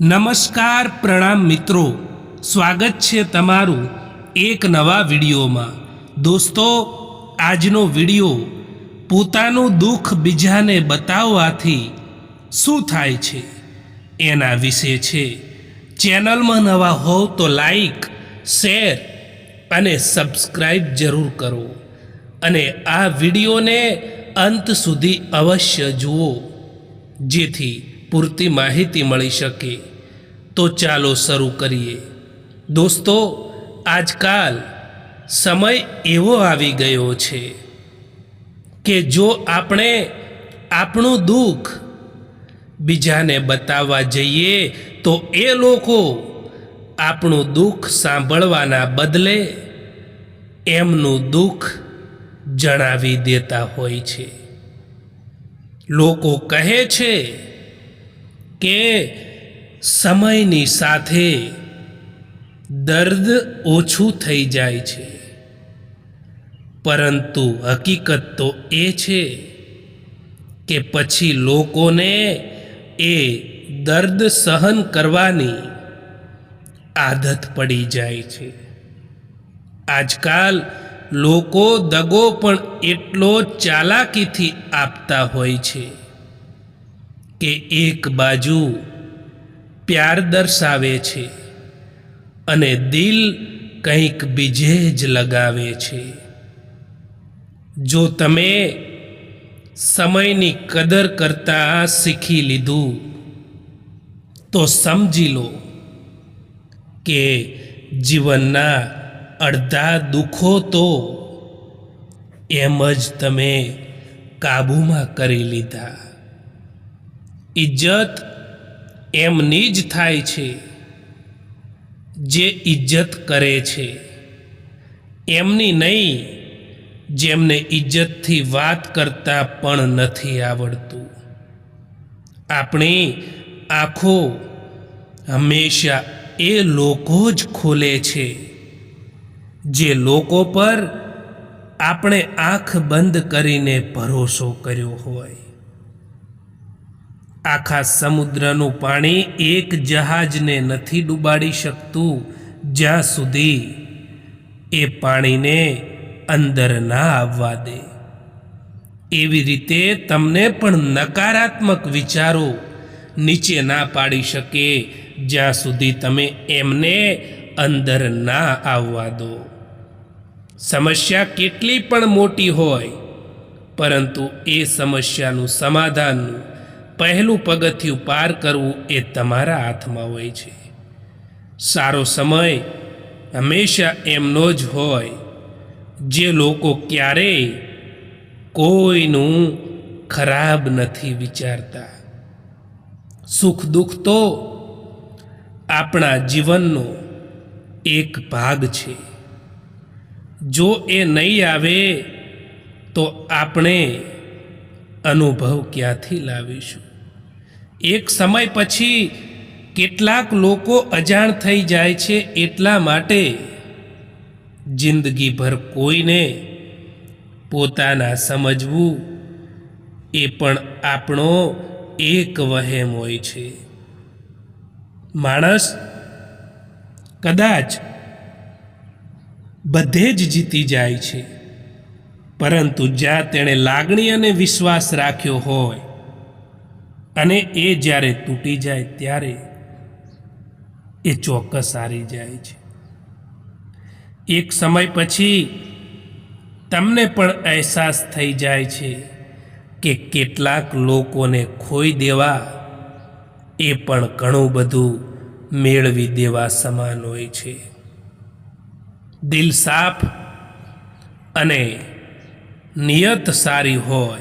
નમસ્કાર પ્રણામ મિત્રો. સ્વાગત છે તમારું એક નવા વિડીયોમાં. દોસ્તો, આજનો વીડિયો પોતાનું દુઃખ બીજાને બતાવવાથી શું થાય છે એના વિશે છે. ચેનલમાં નવા હોવ તો લાઈક, શેર અને સબસ્ક્રાઈબ જરૂર કરો. અને આ વિડીયોને અંત સુધી અવશ્ય જુઓ. જેથી પૂરતી માહિતી મળી શકે, તો ચાલો શરૂ કરીએ. દોસ્તો, આજકાલ સમય એવો આવી ગયો છે કે જો આપણે આપણું દુઃખ બીજાને બતાવવા જઈએ, તો એ લોકો આપણું દુઃખ સાંભળવાના બદલે એમનું દુઃખ જણાવી દેતા હોય છે. લોકો કહે છે કે સમયની સાથે દર્દ ઓછું થઈ જાય છે. પરંતુ હકીકત તો એ છે કે પછી લોકોને એ દર્દ સહન કરવાની આદત પડી જાય છે. આજકાલ લોકો દગો પણ એટલો ચાલાકીથી આપતા હોય છે. કે એક બાજુ પ્યાર દર્શાવે છે અને દિલ કંઈક બીજે જ લગાવે છે. જો તમે સમયની કદર કરતા શીખી લીધું, તો સમજી લો કે જીવનના અડધા દુઃખો તો એમ જ તમે કાબૂમાં કરી લીધા. ઇજ્જત એમની જ થાય છે, જે ઇજ્જત કરે છે. એમની નહીં, જેમને ઇજ્જતથી વાત કરતા પણ નથી આવડતું. આપણી આંખો હંમેશા એ લોકો જ ખોલે છે, જે લોકો પર આપણે આંખ બંધ કરીને ભરોસો કર્યો હોય. આખા સમુદ્રનું પાણી એક જહાજને નથી ડૂબાડી શકતું જ્યાં સુધી એ પાણીને અંદર ના આવવા દે. એવી રીતે તમને પણ નકારાત્મક વિચારો નીચે ના પાડી શકે જ્યાં સુધી તમે એમને અંદર ના આવવા દો. સમસ્યા કેટલી પણ મોટી હોય, પરંતુ એ સમસ્યાનું સમાધાનનું પહેલું પગથિયું પાર કરવું એ તમારા હાથમાં હોય છે. સારો સમય હંમેશા એમનો જ હોય. જે લોકો ક્યારેય કોઈનું ખરાબ નથી વિચારતા. સુખ દુઃખ તો આપણા જીવનનો એક ભાગ છે. જો એ નહીં આવે તો આપણે અનુભવ ક્યાંથી લાવીશું? એક સમય પછી કેટલાક લોકો અજાણ થઈ જાય છે એટલા માટે જિંદગીભર કોઈને પોતાના સમજવું એ પણ આપણો એક વહેમ હોય છે. માણસ કદાચ બધે જ જીતી જાય છે, પરંતુ જ્યાં તેણે લાગણી અને વિશ્વાસ રાખ્યો હોય અને એ જ્યારે તૂટી જાય ત્યારે એ ચોક્કસ સારી જાય છે. એક સમય પછી તમને પણ અહેસાસ થઈ જાય છે કે કેટલાક લોકોને ખોઈ દેવા એ પણ ઘણું બધું મેળવી દેવા સમાન હોય છે. દિલ સાફ અને નિયત સારી હોય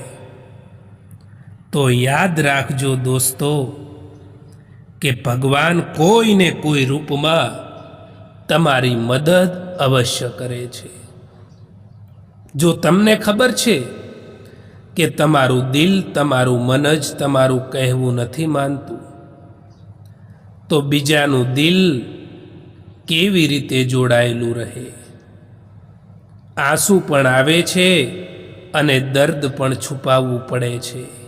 તો યાદ રાખજો દોસ્તો, કે ભગવાન કોઈને કોઈ રૂપમાં તમારી મદદ અવશ્ય કરે છે. જો તમને ખબર છે કે તમારું દિલ, તમારું મન જ તમારું કહેવું નથી માનતું, તો બીજાનું દિલ કેવી રીતે જોડાયેલું રહે? આંસુ પણ આવે છે અને દર્દ પણ છુપાવવું પડે છે.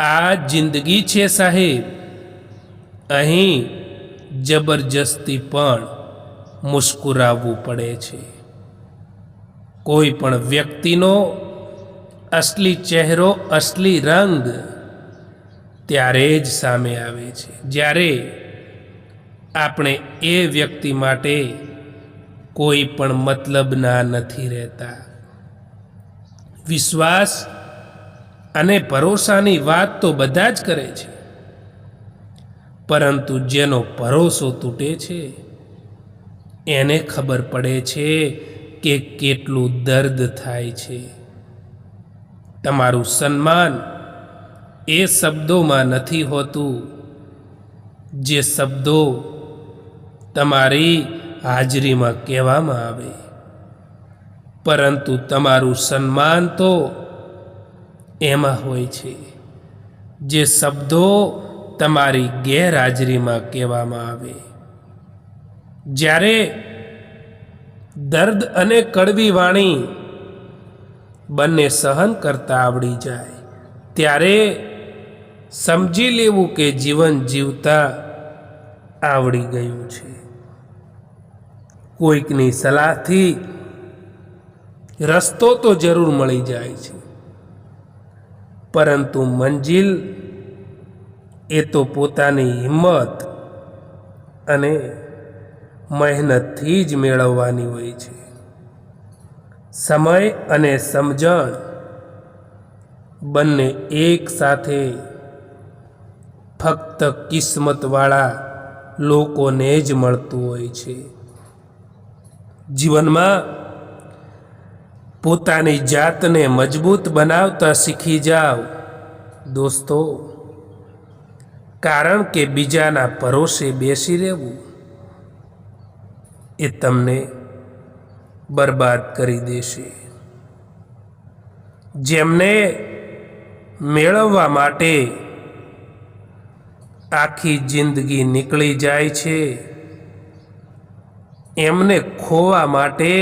આ જિંદગી છે સાહેબ. અહીં જબરજસ્તી પણ મુસ્કુરાવવું પડે છે. કોઈ પણ વ્યક્તિનો અસલી ચહેરો, અસલી રંગ ત્યારે જ સામે આવે છે. જ્યારે આપણે એ વ્યક્તિ માટે કોઈ પણ મતલબના નથી રહેતા. વિશ્વાસ અને ભરોસાની વાત તો બધા જ કરે છે. પરંતુ જેનો ભરોસો તૂટે છે, એને ખબર પડે છે કે કેટલું દર્દ થાય છે. તમારું સન્માન એ શબ્દોમાં નથી હોતું, જે શબ્દો તમારી હાજરીમાં કહેવામાં આવે. પરંતુ તમારું સન્માન તો એમાં હોય છે. જે શબ્દો તમારી ગેરહાજરીમાં કહેવામાં આવે. જ્યારે દર્દ અને કડવી વાણી બંને સહન કરતા આવડી જાય, ત્યારે સમજી લેવું કે જીવન જીવતા આવડી ગયું છે. કોઈકની સલાહથી રસ્તો તો જરૂર મળી જાય છે. પરંતુ મંજિલ એ તો પોતાની હિંમત અને મહેનતથી જ મેળવવાની હોય છે. સમય અને સમજણ બંને એક સાથે ફક્ત કિસ્મતવાળા લોકોને જ મળતું હોય છે. જીવનમાં પોતાની જાતને મજબૂત બનાવતા શીખી જાઓ દોસ્તો, કારણ કે બીજાના ભરોસે બેસી રહેવું એ તમને બરબાદ કરી દેશે. જેમને મેળવવા માટે આખી જિંદગી નીકળી જાય છે, એમને ખોવા માટે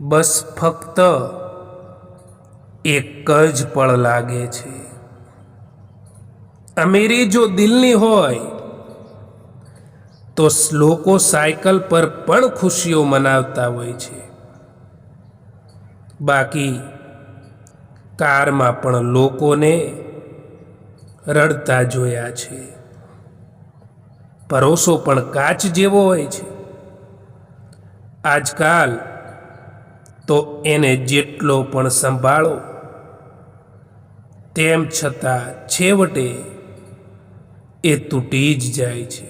બસ ફક્ત એક જ પળ લાગે છે. અમીરી, જો દિલની હોય, તો લોકો સાયકલ પર પણ ખુશીઓ મનાવતા હોય છે. બાકી કારમાં પણ લોકોને રડતા જોયા છે. પરોસો પણ કાચ જેવો હોય છે. આજકાલ તો એને જેટલો પણ સંભાળો, તેમ છતાં છેવટે એ તૂટી જ જાય છે.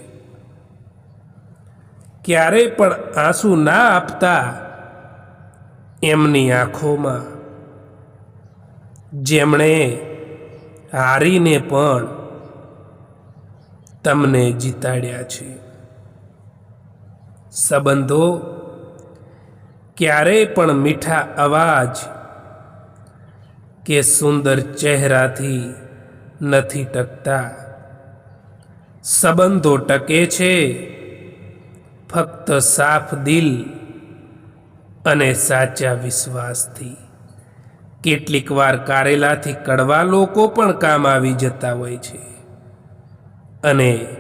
ક્યારેય પણ આંસુ ના આપતા એમની આંખોમાં, જેમણે હારીને પણ તમને જીતાડ્યા છે. સંબંધો ક્યારેય પણ મીઠા અવાજ કે સુંદર ચહેરાથી નથી ટકતા. સંબંધો ટકે છે, ફક્ત સાફ દિલ અને સાચા વિશ્વાસથી. કેટલીક વાર કારેલાથી કડવા લોકો પણ કામ આવી જતા હોય છે. અને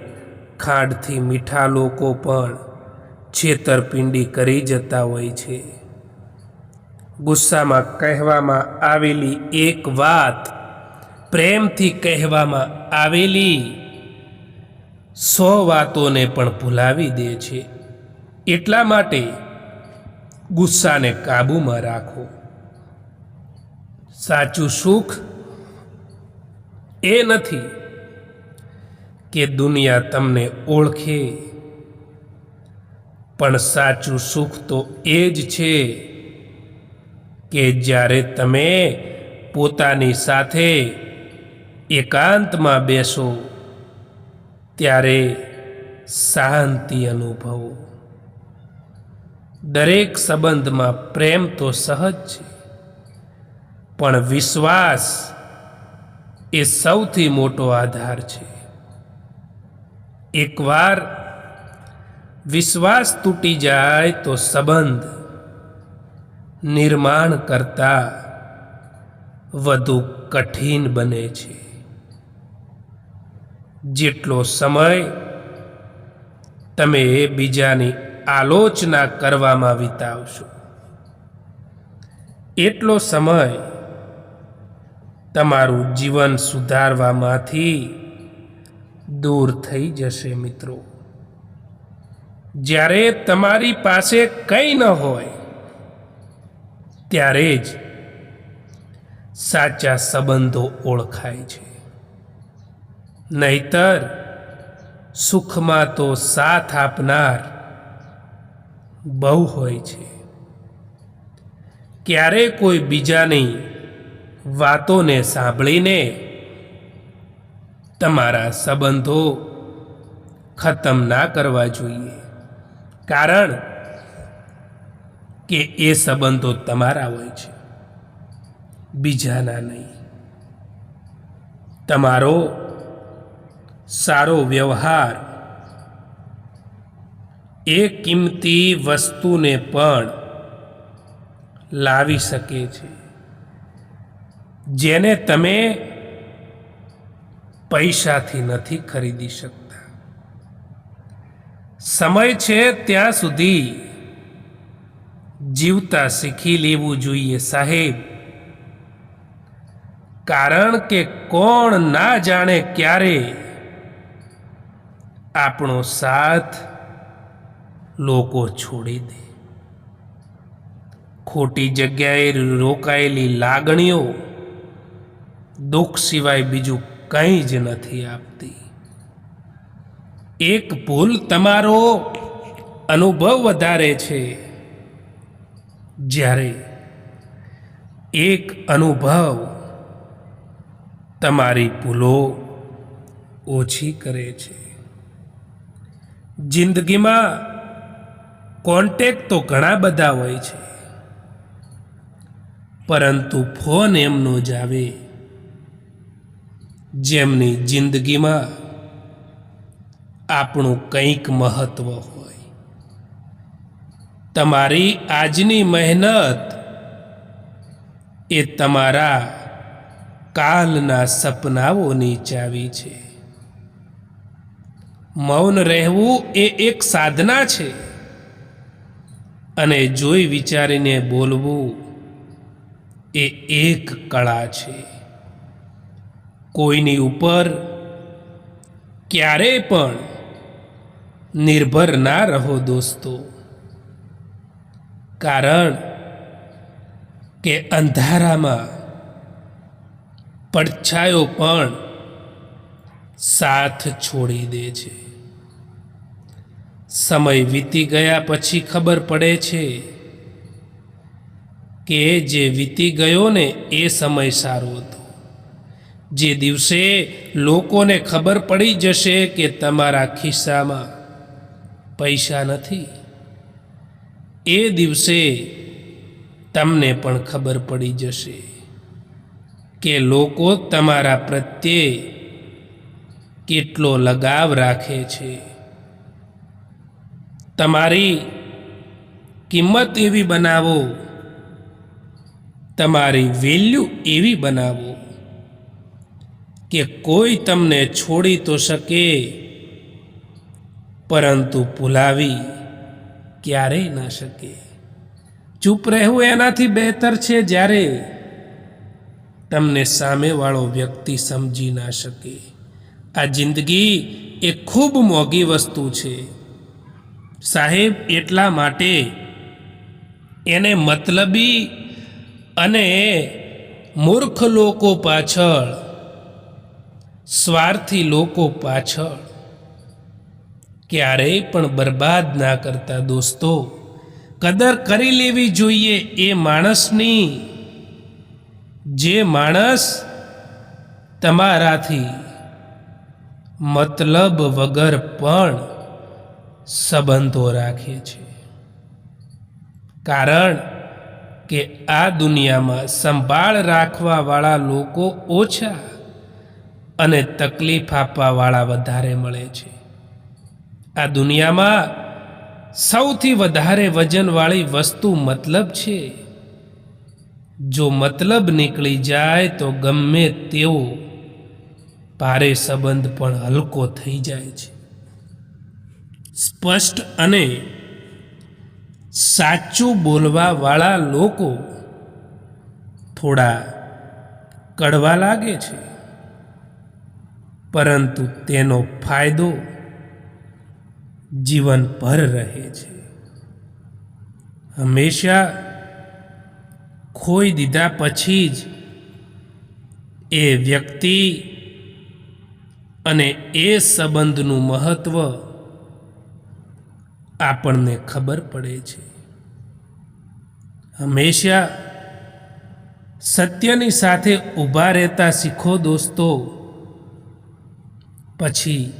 ખાંડથી મીઠા લોકો પણ છેતરપિંડી કરી જતા હોય છે. ગુસ્સામાં કહેવામાં આવેલી એક વાત પ્રેમથી કહેવામાં આવેલી સો વાતોને પણ ભૂલાવી દે છે. એટલા માટે ગુસ્સાને કાબૂમાં રાખો. સાચું સુખ એ નથી કે દુનિયા તમને ઓળખે. પણ સાચું સુખ તો એ જ છે કે જ્યારે તમે પોતાની સાથે એકાંતમાં બેસો, ત્યારે શાંતિ અનુભવો. દરેક સંબંધમાં પ્રેમ તો સહજ છે, પણ વિશ્વાસ એ સૌથી મોટો આધાર છે. એકવાર વિશ્વાસ તૂટી જાય તો સંબંધ નિર્માણ કરતા વધુ કઠિન બને છે. જેટલો સમય તમે બીજાની આલોચના કરવામાં વિતાવશો, એટલો સમય તમારું જીવન સુધારવામાંથી દૂર થઈ જશે મિત્રો. જ્યારે તમારી પાસે કંઈ ન હોય, ત્યારે જ સાચા સંબંધો ઓળખાય છે. નહીતર સુખમાં તો સાથ આપનાર બહુ હોય છે. ક્યારે કોઈ બીજાની વાતોને સાંભળીને તમારા સંબંધો ખતમ ના કરવા જોઈએ. કારણ કે એ સંબંધો તમારા હોય છે, બીજાના નહીં. તમારો સારો વ્યવહાર એ કિંમતી વસ્તુને પણ લાવી શકે છે, જેને તમે પૈસાથી નથી ખરીદી શકતા. સમય છે ત્યાં સુધી. જીવતા શીખી લેવું જોઈએ સાહેબ. કારણ કે કોણ ના જાણે ક્યારે આપણો સાથ લોકો છોડી દે. ખોટી જગ્યાએ રોકાયેલી લાગણીઓ દુઃખ સિવાય બીજું કંઈ જ નથી આપતી. એક ભૂલ તમારો અનુભવ વધારે છે. જ્યારે એક અનુભવ તમારી ભૂલો ઓછી કરે છે. જિંદગીમાં કોન્ટેક તો ઘણા બધા હોય છે. પરંતુ ફોન એમનો જ આવે. જેમની જિંદગીમાં આપણું કંઈક મહત્વ હોય. તમારી આજની મહેનત એ તમારા કાલના સપનાઓની ચાવી છે. મૌન રહેવું એ એક સાધના છે. અને જોઈ વિચારીને બોલવું એ એક કળા છે. કોઈની ઉપર ક્યારેય પણ નિર્ભર ના રહો દોસ્તો. કારણ કે અંધારામાં પડછાયો પણ સાથ છોડી દે છે. સમય વીતી ગયા પછી ખબર પડે છે કે જે વીતી ગયો ને એ સમય સારો હતો. જે દિવસે લોકોને ખબર પડી જશે કે તમારા ખિસ્સામાં પૈસા નથી. એ દિવસે તમને પણ ખબર પડી જશે કે લોકો તમારા પ્રત્યે કેટલો લગાવ રાખે છે. તમારી કિંમત એવી બનાવો, તમારી વેલ્યુ એવી બનાવો કે કોઈ તમને છોડી તો શકે પરંતુ ભૂલાવી ક્યારેય ના શકે. ચૂપ રહેવું એનાથી બહેતર છે જ્યારે તમને સામેવાળો વ્યક્તિ સમજી ના શકે. આ જિંદગી એ ખૂબ મોંઘી વસ્તુ છે. સાહેબ, એટલા માટે એને મતલબી અને મૂર્ખ લોકો પાછળ, સ્વાર્થી લોકો પાછળ ક્યારેય પણ બરબાદ ના કરતા દોસ્તો, કદર કરી લેવી જોઈએ એ માણસની. જે માણસ તમારાથી મતલબ વગર પણ સંબંધો રાખે છે. કારણ કે આ દુનિયામાં સંભાળ રાખવાવાળા લોકો ઓછા અને તકલીફ આપવાવાળા વધારે મળે છે. આ દુનિયામાં સૌથી વધારે વજનવાળી વસ્તુ મતલબ છે. જો મતલબ નીકળી જાય તો ગમે તેવો ભારે સંબંધ પણ હલકો થઈ જાય છે. સ્પષ્ટ અને સાચું બોલવાવાળા લોકો થોડા કડવા લાગે છે. પરંતુ તેનો ફાયદો જીવનભર રહે છે. હંમેશા ખોઈ દીધા પછી જ એ વ્યક્તિ અને એ સંબંધનું મહત્વ આપણને ખબર પડે છે. હંમેશા સત્યની સાથે ઊભા રહેતા શીખો દોસ્તો, પછી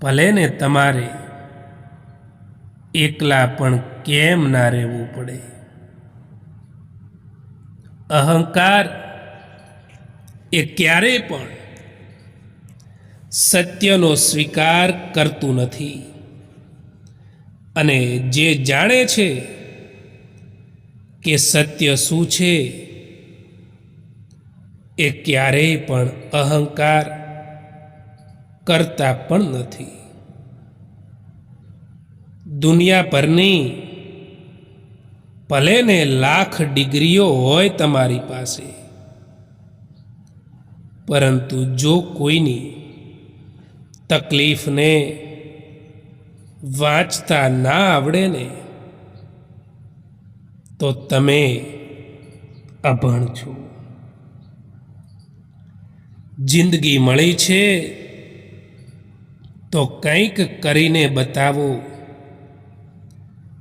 ભલે ને તમારે એકલા પણ કેમ ના રહેવું પડે? અહંકાર એ ક્યારેય પણ સત્યનો સ્વીકાર કરતું નથી. અને જે જાણે છે કે સત્ય શું છે, એ ક્યારેય પણ અહંકાર કરતા પણ નથી. દુનિયાભરની ભલે ને લાખ ડિગ્રીઓ હોય તમારી પાસે, પરંતુ જો કોઈની તકલીફને વાંચતા ના આવડે ને, તો તમે અભણ છો. જિંદગી મળી છે તો કંઈક કરીને બતાવો.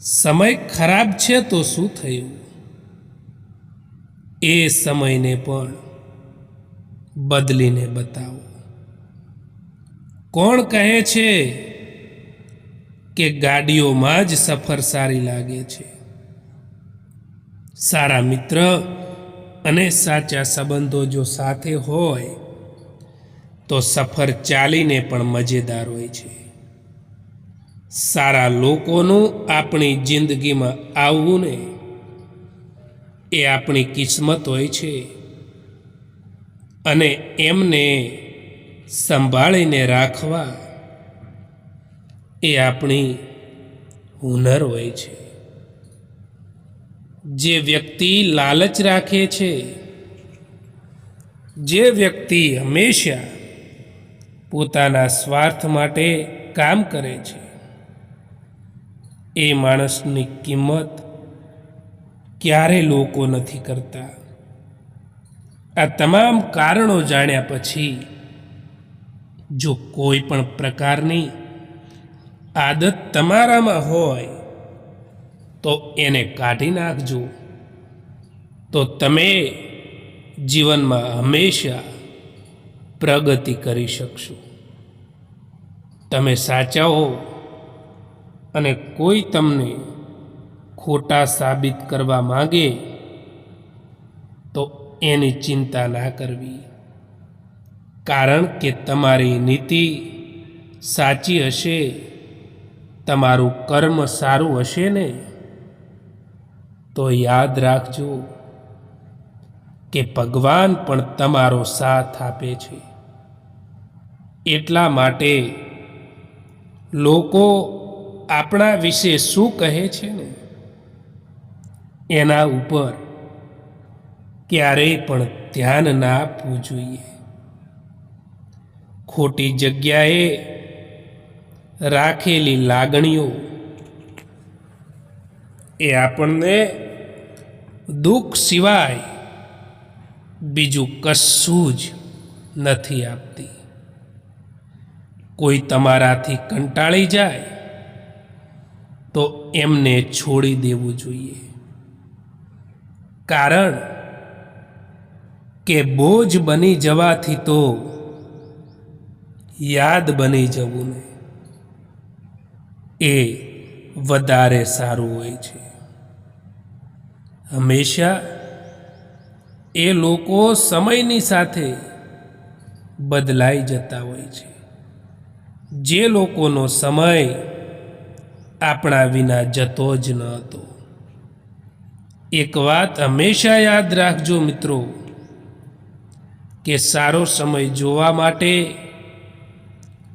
સમય ખરાબ છે તો શું થયું? એ સમયને પણ બદલીને બતાવો. કોણ કહે છે કે ગાડીઓમાં જ સફર સારી લાગે છે? સારા મિત્ર અને સાચા સંબંધો જો સાથે હોય તો સફર ચાલીને પણ મજેદાર હોય છે. સારા લોકોનું આપણી જિંદગીમાં આવવું ને એ આપણી કિસ્મત હોય છે. અને એમને સંભાળીને રાખવા એ આપણી હુનર હોય છે. જે વ્યક્તિ લાલચ રાખે છે, જે વ્યક્તિ હંમેશા પોતાના સ્વાર્થ માટે કામ કરે છે. એ માણસની કિંમત ક્યારે લોકો નથી કરતા? આ તમામ કારણો જાણ્યા પછી જો કોઈ પણ પ્રકારની આદત તમારામાં હોય, તો એને કાઢી નાખજો. તો તમે જીવનમાં હંમેશા પ્રગતિ કરી શકશો. તમે સાચા હો અને કોઈ તમને ખોટા સાબિત કરવા માંગે તો એની ચિંતા ના કરવી. કારણ કે તમારી નીતિ સાચી હશે, તમારું કર્મ સારું હશે ને? તો યાદ રાખજો કે ભગવાન પણ તમારો સાથ આપે છે. એટલા માટે લોકો આપણા વિશે શું કહે છે ને? એના ઉપર ક્યારેય પણ ધ્યાન ના આપવું જોઈએ. ખોટી જગ્યાએ રાખેલી લાગણીઓ એ આપણને દુઃખ સિવાય બીજું કશું જ નથી આપતી. કોઈ તમારાથી કંટાળી જાય, તો એમને છોડી દેવું જોઈએ. કારણ કે બોજ બની જવાથી તો યાદ બની જવું ને એ વધારે સારું હોય છે. હંમેશા એ લોકો સમયની સાથે બદલાઈ જતા હોય છે. જે લોકોનો સમય આપણા વિના જતો જ ન હતો. એક વાત હંમેશા યાદ રાખજો મિત્રો, કે સારો સમય જોવા માટે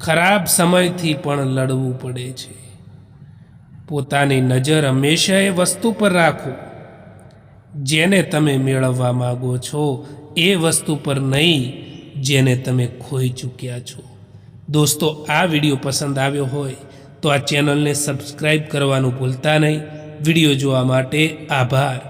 ખરાબ સમયથી પણ લડવું પડે છે. પોતાની નજર હંમેશા એ વસ્તુ પર રાખો. જેને તમે મેળવવા માગો છો એ વસ્તુ પર નહીં, જેને તમે ખોઈ ચૂક્યા છો. દોસ્તો, આ વીડિયો પસંદ આવ્યો હોય તો આ ચેનલને સબસ્ક્રાઈબ કરવાનું ભૂલતા નહીં. વીડિયો જોવા માટે આભાર.